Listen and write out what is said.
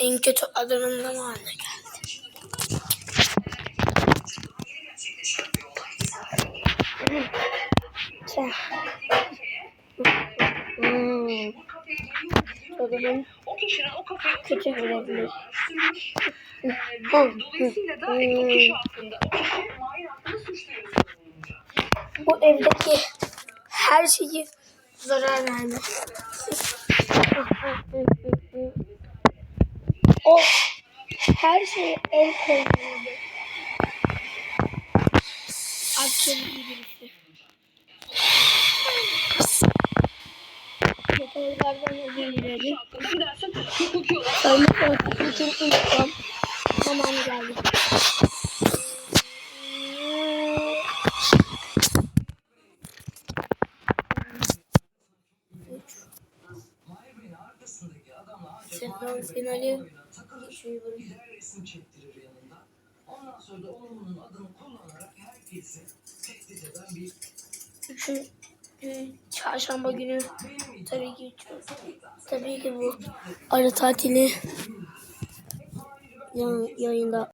en kötü adamın zamanı geldi. Sen. Hmm. Adamın O kişinin o kafeye kötü görebilir. Dolayısıyla da o kişi hakkında, o kişi Mahir hakkında suçlu bulunacak. Bu evdeki her şeyi zarar verme. O her şeyi el koyuyordu. Akıllı birisi. Motorlardan özür dilerim. Sayın Korkut için intikam zamanı geldi. Sezon finali. Ondan sonra da oğlunun adını kullanarak herkesi tehdit eden bir çarşamba günü tabii ki tabii ki bu ara tatili yayında